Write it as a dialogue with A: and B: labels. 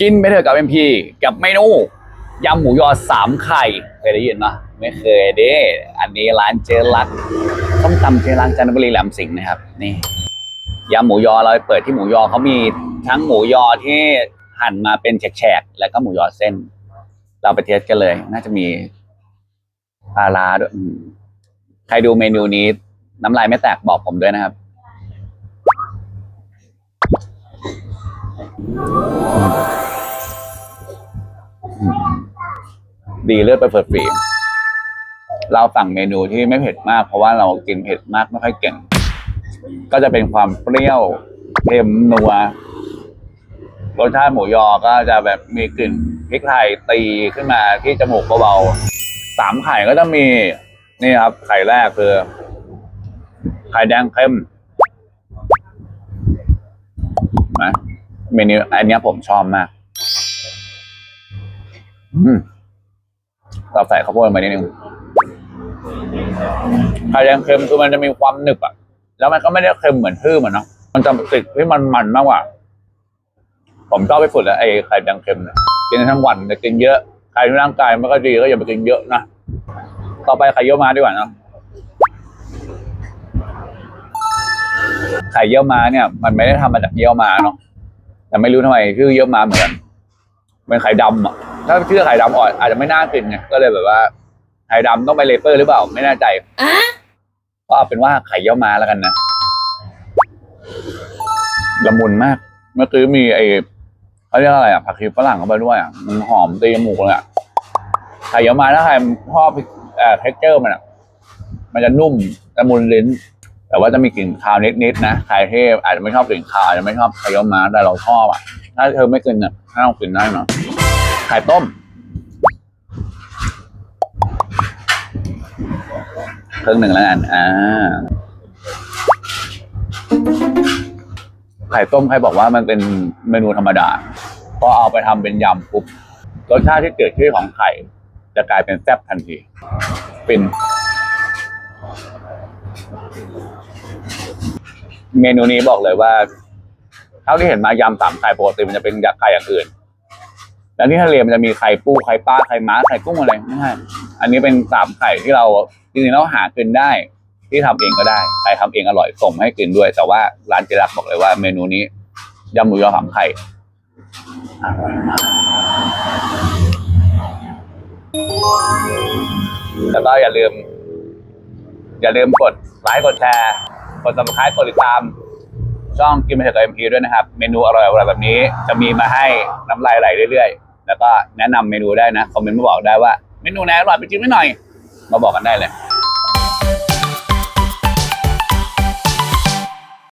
A: กินไปเถอะกับเอ็มพีกับเมนูยำหมูยอสามไข่เคยได้ยินปะไม่เคยเด้อันนี้ร้านเจรักต้มตำเจรักจันทบุรีแหลมสิงห์นะครับ นี่ยำหมูยอเราเปิดที่หมูยอเขามีทั้งหมูยอที่หั่นมาเป็นแฉกๆแล้วก็หมูยอเส้น เราไปเทสกันเลย น่าจะมีปลาร้าด้วยใครดูเมนูนี้ น้ำลายไม่แตกบอกผมด้วยนะครับ ดีเลือดไปเฟิดฟรีเราสั่งเมนูที่ไม่เผ็ดมาก เพราะว่าเรากินเผ็ดมากไม่ค่อยเก่ง ก็จะเป็นความเปรี้ยวเค็มนัวรสชาติหมูยอก็จะแบบมีกลิ่นพริกไทยตีขึ้นมาที่จมูกเบาๆสามไข่ก็จะมีนี่ครับ ไข่แรกคือ ไข่แดงเข้มนะเมนูอันนี้ผมชอบมาก เราใส่ข้าวโพดลงไปนิดนึงไข่แดงเค็มคือมันจะมีความหนึบอะ แล้วมันก็ไม่ได้เค็มเหมือนทื่อมันเนาะ มันจะติดที่มันมันมากกว่า ผมชอบไปสุดแล้วไอ้ไข่แดงเค็มเนี่ยกินทั้งวันแต่กินเยอะ ใครร่างกายไม่ก็ดีก็อย่าไปกินเยอะนะ ต่อไปไข่เยี่ยวมาดีกว่าเนาะ ไข่เยี่ยวมาเนี่ย มันไม่ได้ทำมาจากเยี่ยวมาเนาะ แต่ไม่รู้ทำไมชื่อเยี่ยวมาเหมือนกันเป็นไข่ดำอะ ถ้าชื่อไข่ดำอ่อนอาจจะไม่น่ากินไงก็เลยแบบว่าไข่ดำต้องไปเลเปอร์หรือเปล่า ไม่แน่ใจก็เอาเป็นว่าไข่เยี่ยวม้าแล้วกันนะละมุนมาก เมื่อกี้มีไอ้เขาเรียกอะไรอะผักชีฝรั่งเข้าไปด้วยอะมันหอมตีจมูกเลยอะไข่เยี่ยวม้าถ้าใครชอบเอ่อเท็กเจอร์มันอะมันจะนุ่มละมุนลิ้น แต่ว่าจะมีกลิ่นคาวนิดๆนะใครที่อาจจะไม่ชอบกลิ่นคาวอาจจะไม่ชอบไข่เยี่ยวม้าแต่เราชอบอะ ถ้าเธอไม่กินเนี่ยถ้าเรากินได้เนาะ ไข่ต้มครึ่งหนึ่งแล้วกัน อ่า ไข่ต้มใครบอกว่ามันเป็นเมนูธรรมดา พอเอาไปทำเป็นยำปุ๊บ รสชาติที่เกิดขึ้นของไข่ จะกลายเป็นแซ่บทันที เป็นเมนูนี้บอกเลยว่า เท่าที่เห็นมายำสามไข่ปกติมันจะเป็นไข่อย่างอื่น แล้วที่ทะเลมันจะมีไข่ปูไข่ปลาไข่ม้าไข่กุ้งอะไรไม่ใช่อันนี้เป็นสามไข่ที่เราจริงๆแล้วหากินได้ ที่ทำเองก็ได้ใครทำเองอร่อยส่งให้กินด้วย แต่ว่าร้านเจรักบอกเลยว่า เมนูนี้ยำหมูยอสามไข่อร่อยมากแล้วก็อย่าลืม อย่าลืมกดไลค์กดแชร์กด subscribe กดติดตามช่องกินไปเถอะกับเอ็มพีด้วยนะครับ เมนูอร่อยๆแบบนี้จะมีมาให้น้ำลายไหลเรื่อยๆ แล้วก็แนะนำเมนูได้นะคอมเมนต์มาบอกได้ว่าเมนูไหนอร่อยไปจิ้มไม่หน่อย มาบอกกันได้เลย